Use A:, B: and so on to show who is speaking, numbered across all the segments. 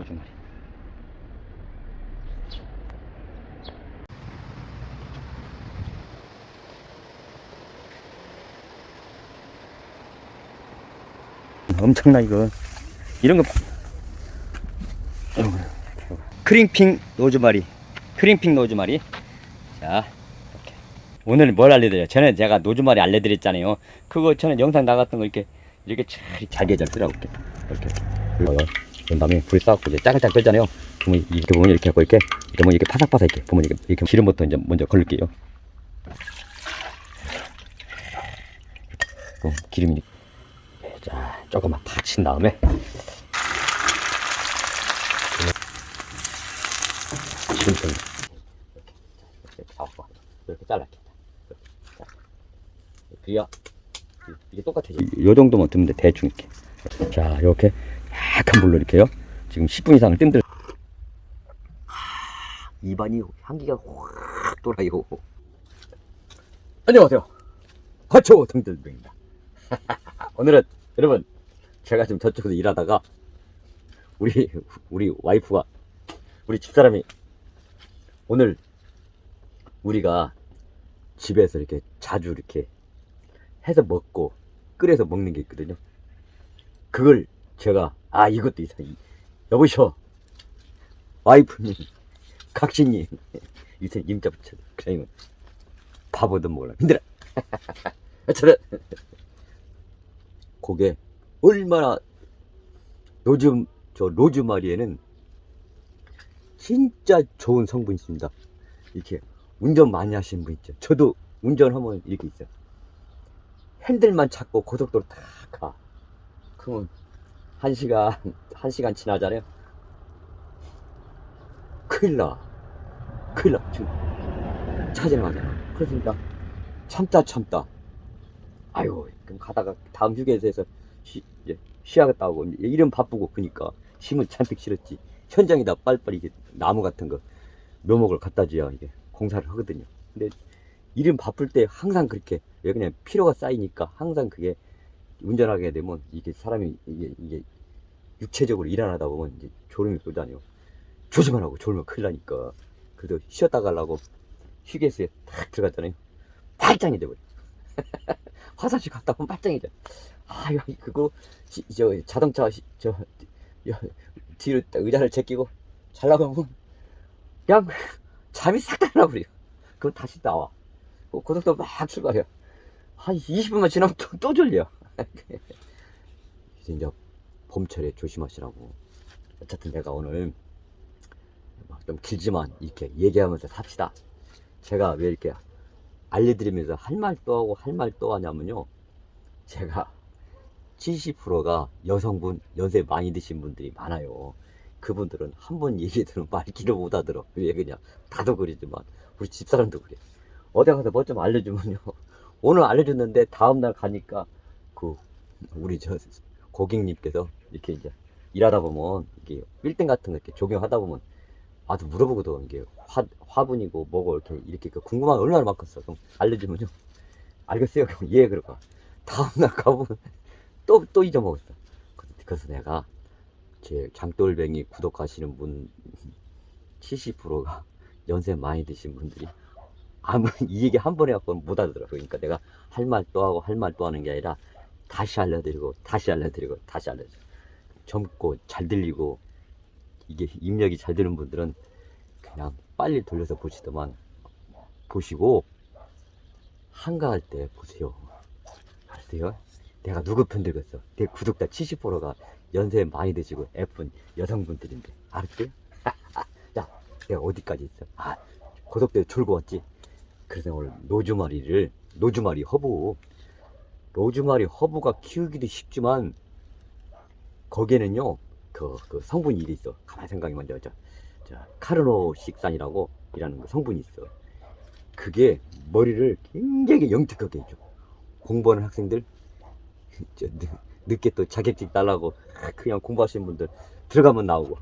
A: 조심하래. 엄청나 이거. 이런 거. 크링핑 노즈마리. 크링핑 노즈마리. 자, 이렇게. 오늘 뭘 알려드려요? 전에 제가 노즈마리 알려드렸잖아요. 그거 전에 영상 나갔던 거 이렇게 이렇게 잘 쓰라고 이렇게 이렇게 이렇게. 그런 다음에 불 쌓고 이제 짜글짜글 끓잖아요. 보면 이렇게 보면 이렇게 하고 이렇게 보면 이렇게 파삭파삭 이렇게 보면 이렇게, 이렇게 기름부터 이제 먼저 걸릴게요. 어, 기름이 자 조금만 받친 다음에. 지금 좀 이렇게 잡고 이렇게 잘라게. 그래야. 이게 똑같아져 요 정도만 두면 돼. 대충 이렇게. 자 이렇게 약한 불로 이렇게요. 지금 10분 이상을 뜸들. 입안이 향기가 확 돌아요. 안녕하세요. 화초 등들병입니다. 오늘은 여러분 제가 지금 저쪽에서 일하다가 우리 우리 와이프가 우리 집사람이 오늘 우리가 집에서 이렇게 자주 이렇게 해서 먹고 끓여서 먹는 게 있거든요. 그걸 제가 아 이것도 있어. 이- 여보셔 와이프님 각신님 이제 임자 붙여 그냥 바보도 몰라 힘들어. 저는 그게 얼마나 요즘 저 로즈마리에는 진짜 좋은 성분이 있습니다. 이렇게 운전 많이 하시는 분 있죠. 저도 운전하면 이렇게 있어요. 핸들만 잡고 고속도로 탁 가. 그러면 한 시간, 한 시간 지나잖아요. 큰일 나. 큰일 나. 지금 차지나가잖아. 그러니까 참다 참다. 아유, 그럼 가다가 다음 휴게소에서 쉬, 이제 쉬야겠다고 이름 바쁘고 그니까 힘을 잔뜩 실었지. 현장에다 빨리빨리 이게 나무 같은 거 묘목을 갖다 줘야 이게 공사를 하거든요. 근데 일은 바쁠 때 항상 그렇게 왜 그냥 피로가 쌓이니까 항상 그게 운전하게 되면 이게 사람이 이게 이게 육체적으로 일 안 하다 보면 이제 졸음이 쏟아요. 조심하라고 졸면 큰일 나니까. 그래도 쉬었다 가려고 휴게소에 탁 들어갔잖아요. 발장이 돼버려. 화장실 갔다 오면 발장이 돼. 아, 야, 그거 시- 저 자동차 시- 저 야, 뒤로 딱 의자를 제끼고 잘나가면 그냥 잠이 싹 달라버려. 그럼 다시 나와. 그 고속도로 막 출발해요. 한 20분만 지나면 또, 또 졸려. 이제 이제 봄철에 조심하시라고. 어쨌든 내가 오늘 막좀 길지만 이렇게 얘기하면서 삽시다. 제가 왜 이렇게 알려드리면서 할 말 또 하고 할 말 또 하냐면요. 제가 70%가 여성분, 연세 많이 드신 분들이 많아요. 그분들은 한 번 얘기 들으면 말귀를 못 알아들어. 왜 그냥 다도 그러지만 우리 집사람도 그래. 어디 가서 뭐 좀 알려주면요. 오늘 알려줬는데 다음날 가니까 그 우리 저 고객님께서 이렇게 이제 일하다 보면 이게 빌딩 같은 거 이렇게 조경하다 보면 아주 물어보거든 이게 화, 화분이고 뭐고 이렇게 이렇게 그 궁금한 게 얼마나 많겠어. 그럼 알려주면요. 알겠어요. 그럼 예 그러고 다음날 가보면 또 또 잊어먹었어. 그래서 내가 제 장돌뱅이 구독하시는 분 70%가 연세 많이 드신 분들이 아무 이 얘기 한 번에 갖고는 못 알아들어. 그러니까 내가 할 말 또 하고 할 말 또 하는 게 아니라 다시 알려드리고 다시 알려드리고 다시 알려드려. 젊고 잘 들리고 이게 입력이 잘 되는 분들은 그냥 빨리 돌려서 보시더만 보시고 한가할 때 보세요. 알았어요? 내가 누구 편 들겠어? 내 구독자 70%가 연세 많이 드시고 예쁜 여성분들인데 알았어요? 자, 내가 어디까지 있어? 아, 고속도로 졸고 왔지? 그래서 오늘 노주마리를 노주마리 허브 노주마리 허브가 키우기도 쉽지만 거기에는요 그, 그 성분이 일이 있어. 가만히 생각해보면 저, 저, 저 카르노식산이라고 이라는 그 성분이 있어. 그게 머리를 굉장히 영특하게 해줘. 공부하는 학생들 늦게 또 자격증 달라고 그냥 공부하시는 분들 들어가면 나오고.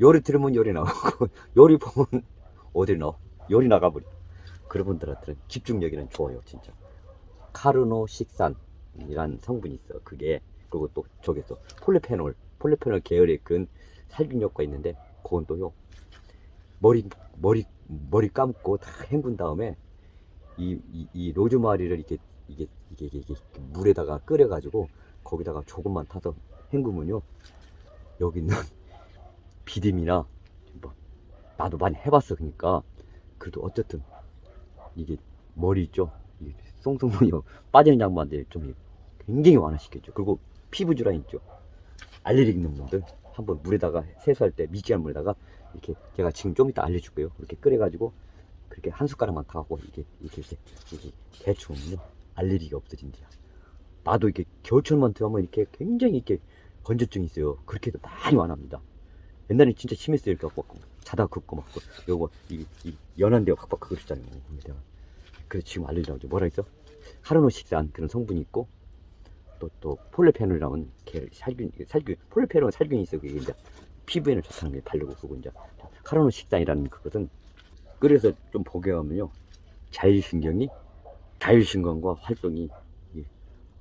A: 요리 들으면 요리 나오고. 요리 보면 어디 나와 요리 나가버려. 그런 분들한테는 집중력이는 좋아요 진짜 카르노식산이란 성분이 있어. 그게 그리고 또 저기서 폴리페놀 폴리페놀 계열의 그 살균 효과 있는데 그건 또요 머리 머리 머리 감고 다 헹군 다음에 이, 이, 이 로즈마리를 이렇게 이게 이게 이게, 이게 물에다가 끓여가지고 거기다가 조금만 타서 헹구면요 여기 있는 비듬이나 뭐 나도 많이 해봤어. 그러니까 그래도 어쨌든 이게 머리 있죠 송송이 빠지는 양반들 좀 굉장히 완화시켰죠. 그리고 피부 질환 있죠. 알레르기 있는 분들 한번 물에다가 세수할 때 미지한 물에다가 이렇게 제가 지금 좀 이따 알려줄 거예요. 이렇게 끓여가지고 그렇게 한 숟가락만 타고 이게 이렇게 이렇게, 이렇게 대충은요 알레르기가 없어진대요. 나도 이렇게 겨울철만 들어가면 이렇게 굉장히 이렇게 건조증이 있어요. 그렇게 해도 많이 완화합니다. 옛날에 진짜 심했어요. 이렇게 갖고 자다 긋고 막 요거 이, 이 연한 데가 팍팍 그랬잖아요 그래서 지금 알려주라고 뭐라 했어 카르노식산 그런 성분이 있고 또 또 폴리페놀이라는 게 살균 살균 폴리페놀은 살균이 있어 그게 이제 피부에는 좋다는 게 바르고 그거 이제 카르노식산이라는 그것은 끓여서 좀 복용하면요 자율신경이 자율신경과 활동이 이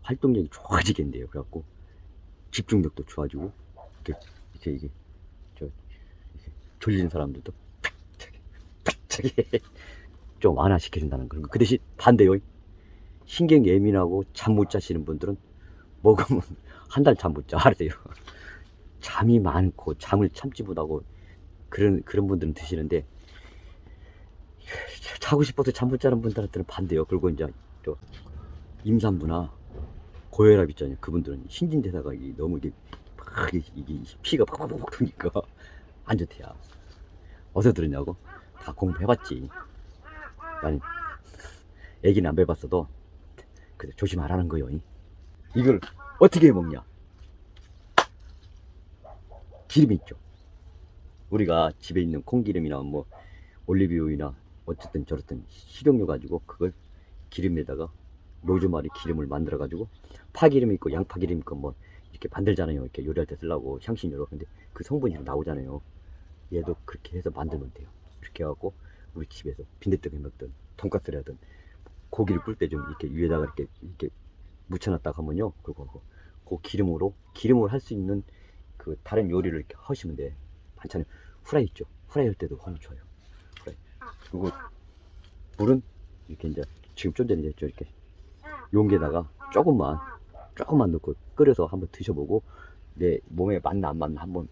A: 활동력이 좋아지겠는데요 그래갖고 집중력도 좋아지고 이렇게 이렇게 이게 저 이렇게 졸리는 사람들도 탁탁 탁탁 좀 완화시켜준다는 그런 거. 그 대신 반대요. 신경 예민하고 잠 못 자시는 분들은 먹으면 한 달 잠 못 자. 알아세요. 잠이 많고 잠을 참지 못하고 그런 그런 분들은 드시는데 자고 싶어서 잠못 자는 분들한테는 반대요. 그리고 이제 또 임산부나 고혈압 있잖아요. 그분들은 신진대사가 너무 이게 막 이게 피가 팍팍팍 도니까 안 좋대요. 어디서 들었냐고? 다 공부해봤지. 난 애기는 안 배봤어도 그래 조심하라는 거요. 이걸 어떻게 해 먹냐? 기름이 있죠. 우리가 집에 있는 콩기름이나 뭐 올리브오일이나 어쨌든 저렇든 식용유 가지고 그걸 기름에다가 로즈마리 기름을 만들어 가지고 파기름 있고 양파기름 있고 뭐 이렇게 만들잖아요. 이렇게 요리할 때 쓰려고 향신료로. 근데 그 성분이 나오잖아요. 얘도 그렇게 해서 만들면 돼요. 이렇게 해갖고 우리 집에서 빈대떡 해 먹든 돈까스를 하든 고기를 꿀때좀 이렇게 위에다가 이렇게 이렇게 묻혀놨다가 하면요. 그거 그, 그 기름으로 기름으로 할수 있는 그 다른 요리를 이렇게 하시면 돼. 반찬을 후라이 있죠. 후라이 할 때도 환 좋아요. 후라이. 그리고 물은 이렇게 이제 지금 좀 전에 했죠. 이렇게 용기에다가 조금만 조금만 넣고 끓여서 한번 드셔보고 내 몸에 맞나 안 맞나 한번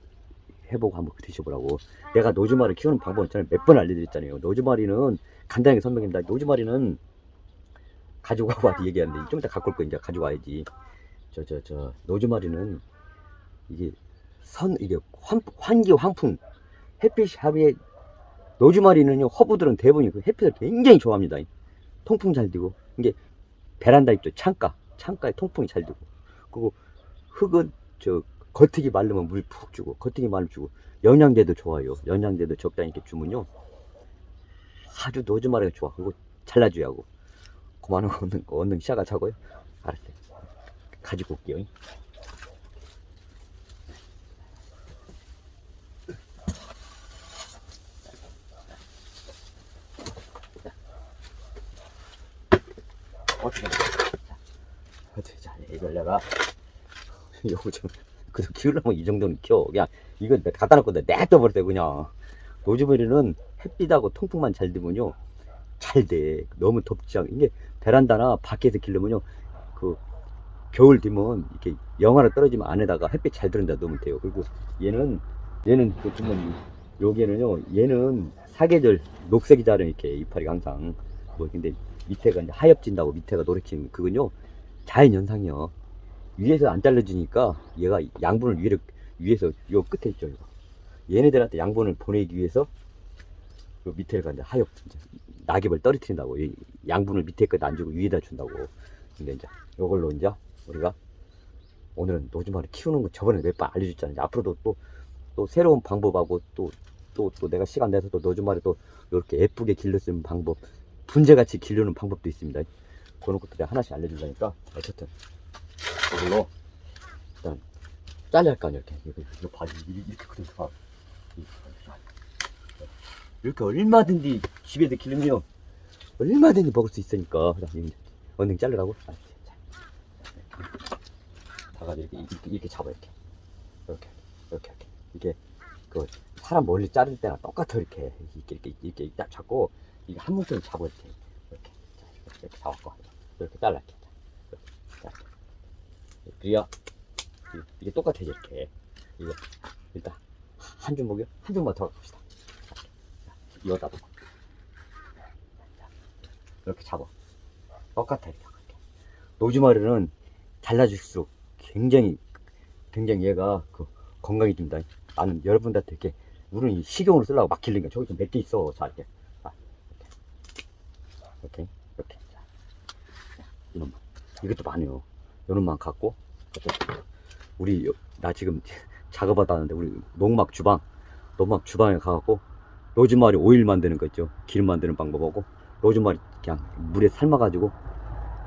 A: 해보고 한번 드셔보라고. 내가 노즈마를 키우는 방법은 저는 몇번 알려드렸잖아요. 노즈마리는 간단하게 설명합니다. 노즈마리는 가고 와도 얘기하는데 좀 이따 갖고 올 거 이제 가지고 와야지. 저저 저 노즈마리는 이게 선 이게 환, 환기 환풍 햇빛 하루에 노즈마리는요 허브들은 대부분이 그 햇빛을 굉장히 좋아합니다. 통풍 잘 되고 이게 베란다 있죠 창가 창가에 통풍이 잘 되고 그리고 흙은 저 겉흙이 마르면 물 푹 주고 겉흙이 마르면 주고. 영양제도 좋아요. 영양제도 적당히 이렇게 주면요. 아주 노즈마리가 좋아. 그리고 잘라줘야 하고. 그만한 거 얻는, 얻는 시작을 자고요. 알았어요. 가지고 올게요. 어떻게 어떻게 자 이걸 내가 요거 좀 그래도 키우려면 이 정도는 키워 그냥 이거 갖다 놓고 내가 냅둬버려 그냥. 로즈베리는 햇빛하고 통풍만 잘 되면요 잘 돼. 너무 덥지 않게 이게 베란다나 밖에서 기르면요 그 겨울 되면 이렇게 영하로 떨어지면 안에다가 햇빛 잘데 넣으면 돼요. 그리고 얘는 얘는 그 보면 여기는요 얘는 사계절 녹색이 자른 이렇게 이파리가 항상. 뭐 근데 밑에가 이제 하엽진다고 밑에가 노랗진 그건요 자연 현상이요 위에서 안 잘라주니까 얘가 양분을 위로 위에서 요 끝에 있죠 이거. 얘네들한테 양분을 보내기 위해서 요 밑에가 이제 하엽 이제 낙엽을 떨어뜨린다고. 이 양분을 밑에 끝에 안 주고 위에다 준다고. 근데 이제 요걸로 이제 우리가 오늘은 노즈마를 키우는 거 저번에 몇 번 알려줬잖아요. 앞으로도 또 또 새로운 방법하고 또 또또 내가 시간 내서 또 노즈마를 또 이렇게 예쁘게 길러 쓰는 방법 분재같이 기르는 방법도 있습니다. 그런 내가 하나씩 알려준다니까. 어쨌든 이걸로 일단 잘라야 할 거 아니야 이렇게. 이거, 이거 봐 이렇게 그대로 봐. 이렇게 얼마든지 집에서 기르면 얼마든지 먹을 수 있으니까. 언능 자르라고? 아, 자. 다 가지고 이렇게, 이렇게, 이렇게 잡아 이렇게. 이렇게 이렇게 이렇게. 이게 그 사람 멀리 자를 때랑 똑같아 이렇게. 이렇게 이렇게 이렇게 딱 잡고 이게 한 문쯤 잡고 이렇게. 이렇게. 자, 이렇게 잡았고. 이렇게 잘라 이렇게 그래야 이- 이게 똑같아 이렇게. 이거. 일단 한 주먹이요 한 주먹만 더 갑시다. 이거다 봐 이렇게 잡아. 똑같아 이렇게. 노즈마리는 잘라줄수록 굉장히 굉장히 얘가 그 건강해집니다. 나는 여러분들한테 이렇게 우리는 이 식용으로 쓰려고 막 길른 게 저기 좀 몇 개 있어. 자 이렇게. 자, 이렇게. 이렇게 이렇게. 자, 이놈만 이것도 많아요. 이놈만 갖고. 우리 요- 나 지금 작업하다 하는데 우리 농막 주방 농막 주방에 가갖고 로즈마리 오일 만드는 거 있죠. 기름 만드는 방법하고 로즈마리 그냥 물에 삶아가지고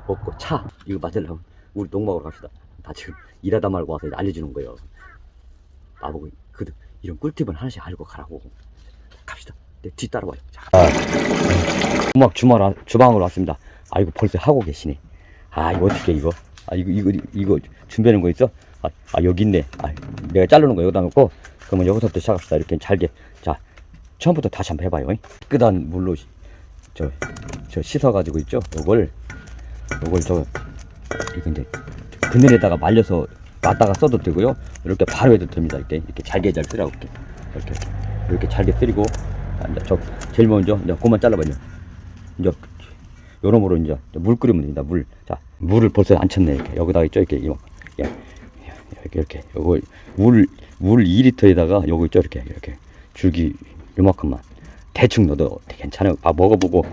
A: 먹고 차 이거 만들려면 우리 농막으로 갑시다. 나 지금 일하다 말고 와서 알려주는 거예요. 나보고 그 이런 꿀팁은 하나씩 알고 가라고. 갑시다. 내 뒤 따라와요. 자. 아, 농막 와- 주방으로 왔습니다. 아 이거 벌써 하고 계시네. 아 이거 어떻게 이거? 아 이거 이거 이거 준비하는 거 있어? 아, 아 여기 있네. 아 내가 자르는 거 여기다 놓고 그러면 여기서부터 시작합시다. 이렇게 잘게. 자 처음부터 다시 한번 해봐요. 깨끗한 물로 시- 저, 저 씻어가지고 있죠. 요걸 요걸 저 이거 이제 그늘에다가 말려서 놨다가 써도 되고요. 이렇게 바로 해도 됩니다. 이렇게 이렇게 잘게 잘 쓰라고 이렇게 이렇게 이렇게 잘게 쓰리고 자, 이제 저 제일 먼저 이제 그만 잘라봐요. 이제 요놈으로 이제 물 끓이면 됩니다. 물. 자 물을 벌써 안 쳤네. 이렇게 여기다가 있죠. 이렇게 이거 예. 이렇게 이렇게 요거 물물 2리터에다가 요거 있죠. 이렇게 이렇게 줄기 요만큼만 대충 넣어도 괜찮아요. 아 먹어보고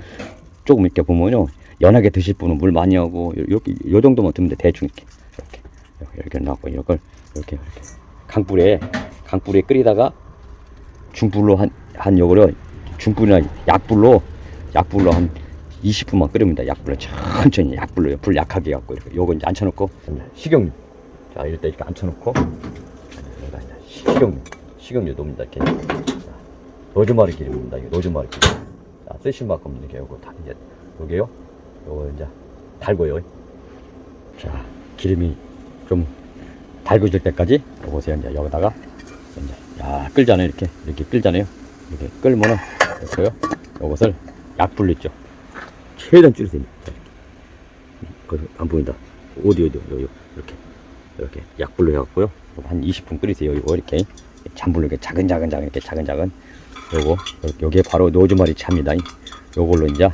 A: 조금 이렇게 보면요. 연하게 드실 분은 물 많이 하고 요- 이렇게 요 정도만 두면 돼 대충 이렇게 이렇게 이렇게, 넣고 이걸 이렇게 이렇게 강불에 강불에 끓이다가 중불로 한한 요거를 중불이나 약불로 약불로 한 20분만 끓입니다. 약불로 천천히 약불로 불 약하게 갖고 이렇게 요거 이제 앉혀놓고 식용유 자 이럴 때 이렇게 앉혀놓고 여기다 식용유 식용유 넣습니다 이렇게 자, 로즈마리 기름입니다. 이거 로즈마리 기름 자, 쓰실 만큼 이렇게 요거 다 이제 요게요 요거 이제 달고요. 자, 기름이 좀 달궈질 때까지 요거세요. 이제 여기다가 이제 야 끓잖아요. 이렇게 이렇게 끓잖아요. 이렇게 끓면은 됐고요. 요것을 약불로 있죠. 최대한. 자, 이렇게. 그, 안 보인다. 어디 어디 요, 요 이렇게 이렇게 약불로 해갖고요. 한 20분 끓이세요. 요거 이렇게 잔불로 이렇게 작은 작은 작은 이렇게 작은 작은 요거 요게 바로 노즈마리 차입니다. 요걸로 이제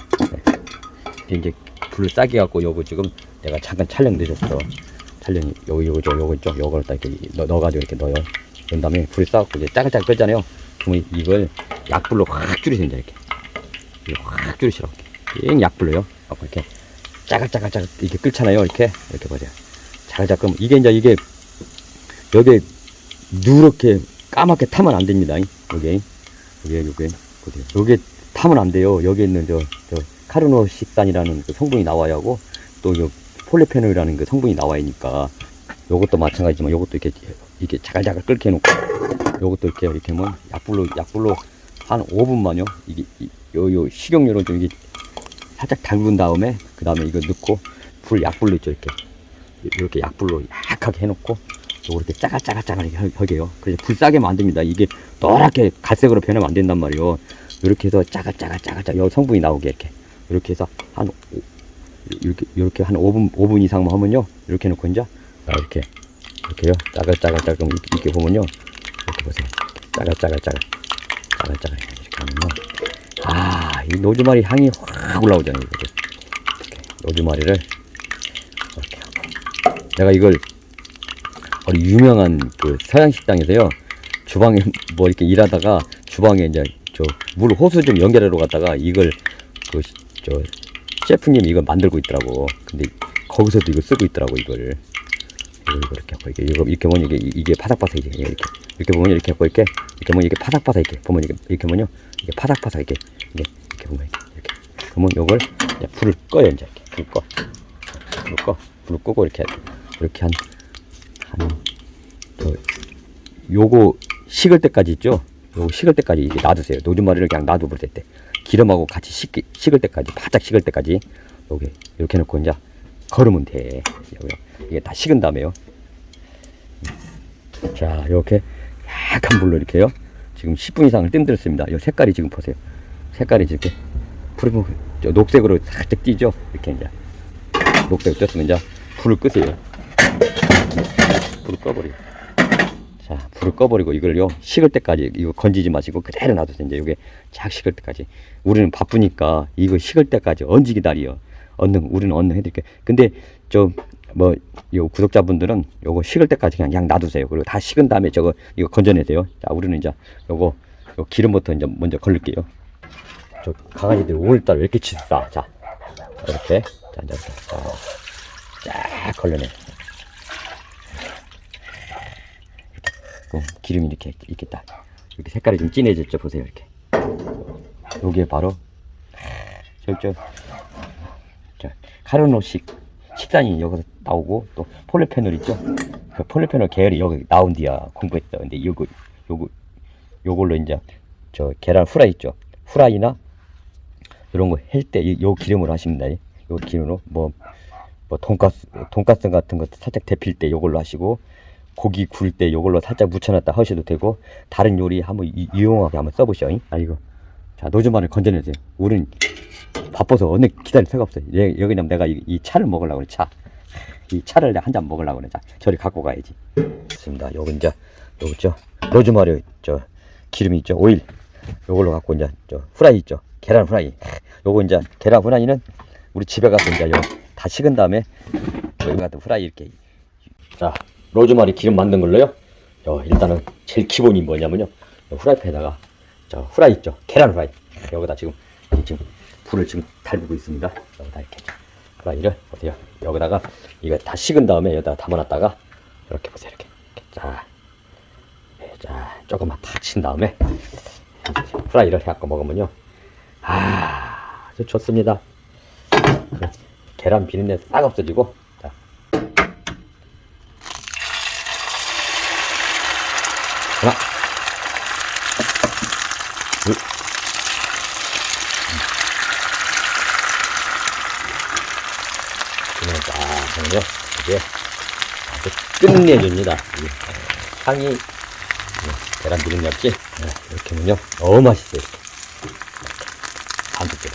A: 네. 이제 불을 싸게 갖고 요거 지금 내가 잠깐 촬영 늦었어. 촬영이 요거 요거 저 요거 있죠. 요걸 딱 이렇게 넣, 넣어가지고 이렇게 넣어요. 그런 다음에 불을 싸갖고 이제 짜글짜글 끓잖아요. 그러면 이걸 약불로 확 줄이세요. 이제 이렇게 확 줄이시라고. 잉 약불로요. 갖고 이렇게 짜글짜글짜글 이렇게 끓잖아요. 이렇게 이렇게 보세요. 자글자글 이게 이제 이게 여기에 누렇게 까맣게 타면 안 됩니다. 여기 여기 여기 보세요. 여기 타면 안 돼요. 여기 있는 저, 저 카르노식산이라는 그 성분이 나와야 하고 또요 폴리페놀이라는 그 성분이 나와야니까 요것도 마찬가지지만 요것도 이렇게 이렇게 자글자글 끓게 해놓고 요것도 이렇게 이렇게 하면 약불로 약불로 한 5분만요. 이게 이- 요, 요 식용유로 좀 이게 살짝 담근 다음에 그 다음에 이거 넣고 불 약불로 있죠 이렇게 이렇게 약불로 약하게 해놓고 이렇게 짜글짜글짜글 이렇게 하게요. 그래서 불 싸게 됩니다. 이게 노랗게 갈색으로 변하면 안 된단 말이에요. 이렇게 해서 짜글짜글짜글짜글 요 성분이 나오게 이렇게 이렇게 해서 한 오- 이렇게 이렇게 한 5분 5분 이상만 하면요. 이렇게 놓고 이제 자, 이렇게 이렇게요. 짜글짜글짜글 이렇게, 이렇게 보면요. 이렇게 보세요. 짜글짜글짜글 짜글짜글 이렇게 하면요. 아, 이 노즈마리 향이 확 올라오잖아요. 이렇게. 노즈마리를 이렇게 하고 내가 이걸 어디 유명한 그 서양 식당에서요. 주방에 뭐 이렇게 일하다가 주방에 이제 저 물 호수 좀 연결하러 갔다가 이걸 그 저 셰프님이 이걸 만들고 있더라고. 근데 거기서도 이거 쓰고 있더라고 이거를. 이렇게 하고 이게 이거 이렇게 보면 이게 이게 파삭파삭이게 이렇게 이렇게 보면 이렇게 하고 이렇게 보면 이게 파삭파삭 이렇게 보면 이게 이렇게 보면요 이게 파삭파삭 이렇게 이게 이렇게 보면 이렇게 이렇게 그러면 요걸 이제 불을 꺼요 이제 이렇게 불 꺼. 불 꺼. 불 끄고 이렇게 이렇게 한한 저 요거 식을 때까지 있죠. 요거 식을 때까지 이게 놔두세요. 노즈마리를 그냥 놔둬버릴 때 기름하고 같이 식기, 식을 때까지 바짝 식을 때까지 요게 이렇게 놓고 이제 걸으면 돼. 여기 이게 다 식은 다음에요. 자 이렇게 약한 불로 이렇게요. 지금 10분 이상을 뜸들었습니다. 이 색깔이 지금 보세요. 색깔이 이렇게 저 녹색으로 살짝 띄죠. 이렇게 이제 녹색 떴으면 이제 불을 끄세요. 불을 꺼버려. 자, 불을 꺼버리고 이걸요 식을 때까지 이거 건지지 마시고 그대로 놔두세요. 이제 이게 쫙 식을 때까지. 우리는 바쁘니까 이거 식을 때까지 기다려. 얼른 우리는 얼른 해드릴게. 근데 저 뭐 요 구독자분들은 요거 식을 때까지 그냥 양 놔두세요. 그리고 다 식은 다음에 저거 이거 건져내세요. 자, 우리는 이제 요거 요 기름부터 이제 먼저 걸릴게요. 저 강아지들 오늘따라 왜 이렇게 치싸? 자, 이렇게 자, 이제 자, 쫙 걸려내. 그 기름이 이렇게 딱 이렇게 색깔이 좀 진해졌죠 보세요 이렇게 요게 바로 저저 저 카르노식 식단이 여기서 나오고 또 폴리페놀 있죠? 그 폴리페놀 계열이 여기 나온 뒤야 공부했어. 근데 요거 요거 요걸로 이제 저 계란 후라이 있죠? 후라이나 이런 거 할 때 요 기름으로 하십니다 요 기름으로 뭐뭐 돈가스 돈가스 같은 거 살짝 데필 때 요걸로 하시고 고기 구울 때 요걸로 살짝 묻혀놨다 하셔도 되고 다른 요리 한번 이- 이용하게 한번 써보셔. 아 이거. 자 노즈마늘 건져내세요. 우린 바빠서 어느 기다릴 새가 없어요. 여- 여기는 내가 이, 이 차를 먹으려고 그래 차. 이 차를 한 잔 먹으려고 그래. 자 저리 갖고 가야지. 좋습니다. 요거 이제 요거 있죠. 로즈마리 저 기름이 있죠. 오일 요걸로 갖고 이제 저 후라이 있죠. 계란 후라이. 요거 이제 계란 후라이는 우리 집에 가서 이제 요다 식은 다음에 여기 같은 후라이 이렇게 자, 로즈마리 기름 만든 걸로요. 어, 일단은 제일 기본이 뭐냐면요. 요 후라이팬에다가 저 후라이 있죠. 계란 후라이. 여기다 지금 지금 불을 지금 달구고 있습니다. 이렇게 후라이를 보세요. 여기다가 이거 다 식은 다음에 여기다 담아놨다가 이렇게 보세요. 이렇게. 이렇게 자, 네, 자 조금만 탁 친 다음에 후라이를 해갖고 먹으면요. 아, 아주 좋습니다. 그 계란 비린내 싹 없어지고 자, 하나, 둘, 그냥 딱 하면요. 이게 아주 끝내줍니다. 이 향이 네, 계란 없지? 네, 이렇게 하면요. 너무 맛있어요. 이렇게. 반죽대로.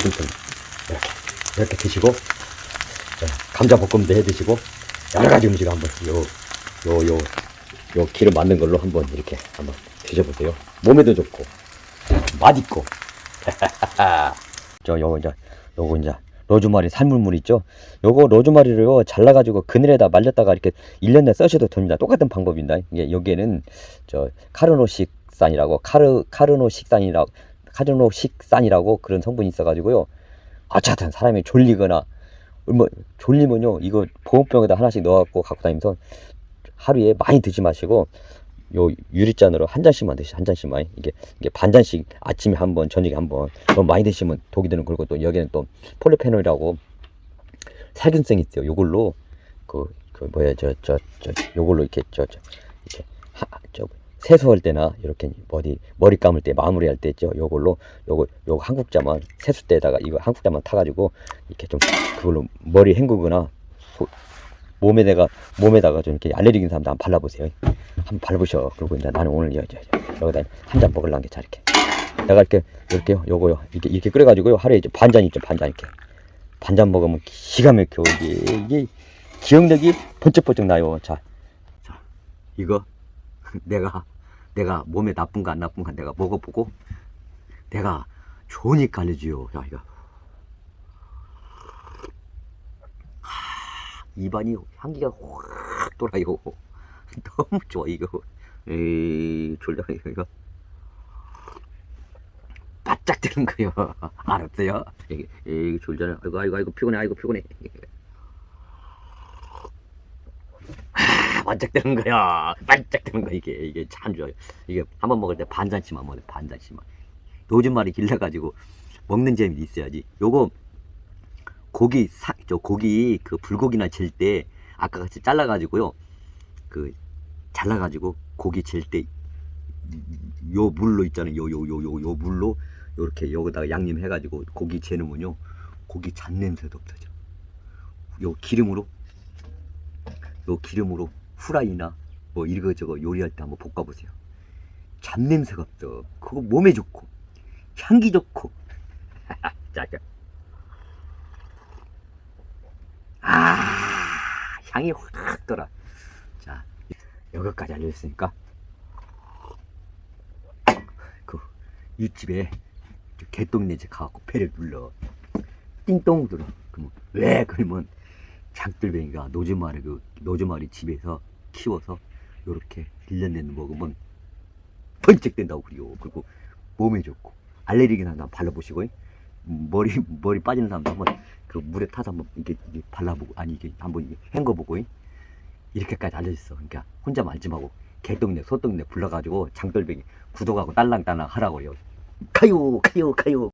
A: 심슨 이렇게 이렇게 드시고 자, 감자 볶음도 해 드시고 여러 가지 음식 한번 요 요 요 요 기름 만든 걸로 한번 이렇게 한번 드셔보세요. 몸에도 좋고 맛있고. 저 요거 이제 요거 이제 로즈마리 삶물물 있죠? 요거 로즈마리를요 잘라가지고 그늘에다 말렸다가 이렇게 1년 내에 써셔도 됩니다. 똑같은 방법입니다. 이게 여기에는 저 카르노식산이라고 카르 카르노식산이라고 카르노식산이라고 그런 성분이 있어가지고요. 어차든 사람이 졸리거나 뭐 졸리면요 이거 보온병에다 하나씩 넣어갖고 갖고 다니면서 하루에 많이 드지 마시고 요 유리잔으로 한 잔씩만 드시 한 잔씩만. 이게 이게 반 잔씩 아침에 한 번 저녁에 한 번 너무 많이 드시면 독이 드는 그리고 또 여기는 또 폴리페놀이라고 살균성이 있어요. 요걸로 그 그 뭐야 저 저 저 요걸로 이렇게 저 저 이렇게 하 저 세수할 때나 이렇게 어디 머리 감을 때 마무리할 때 있죠. 요걸로 요거 요거 한국자만 세수대에다가 이거 한국자만 타가지고 이렇게 좀 그걸로 머리 헹구거나 소- 몸에다가 몸에다가 좀 이렇게 알레르기 있는 사람들 한번 발라보세요. 한번 발라보셔. 그리고 이제 나는 오늘 여, 여, 여, 여기다 한 잔 먹을란 게 자 이렇게. 내가 이렇게 이렇게요? 요거요. 이렇게 이렇게 끓여가지고요. 하루에 이제 반잔 있죠 반잔 이렇게. 반잔 먹으면 기가 막혀 이게 이게 기억력이 번쩍번쩍 나요. 자, 자 이거 내가 내가 몸에 나쁜가 안 나쁜가 내가 먹어보고 내가 좋으니까 알려줘요. 야 이거 하, 입안이 향기가 확 돌아요. 너무 좋아 이거. 에이 졸려 이거. 바짝 드는 거요. 알았어요? 에이, 졸잖아. 아이고 아이고 아이고 피곤해. 아이고 피곤해. 반짝 되는 거야. 반짝 되는 거 이게 이게 참 좋아요. 이게 한 번 먹을 때 반 잔씩만 먹어요. 반 잔씩만. 노즈말이 길러가지고 먹는 재미 있어야지. 요거 고기 사, 저 고기 그 불고기나 질 때 아까 같이 잘라가지고요. 그 잘라가지고 고기 질 때 요 물로 있잖아요. 요 요 요 요 요 물로 요렇게 여기다가 양념 해가지고 고기 재놓으면요. 고기 잔 냄새도 없어져. 요 기름으로 요 기름으로 후라이나 뭐 이거저거 요리할 때 한번 볶아보세요. 잡냄새가 없어. 그거 몸에 좋고 향기 좋고. 자, 자. 아 향이 확 돌아. 자 여기까지 알려줬으니까 그 이집에 개똥네 집 가갖고 배를 눌러 띵동 들어. 그러면 왜 그러면 장들뱅이가 노즈마리 그 노즈마리 집에서 키워서 요렇게 1년 내내 먹으면 번쩍 된다고 그래요. 그리고 몸에 좋고 알레르기 나는 사람 발라보시고 머리 머리 빠지는 사람도 한번 그 물에 타서 한번 이게, 이게 발라보고 아니 이게 한번 이게 헹궈보고 이렇게까지 알려줬어. 그러니까 혼자 말지 말고 개똥네 소똥네 불러가지고 장돌뱅이 구독하고 딸랑딸랑 하라고요. 가요 가요 가요.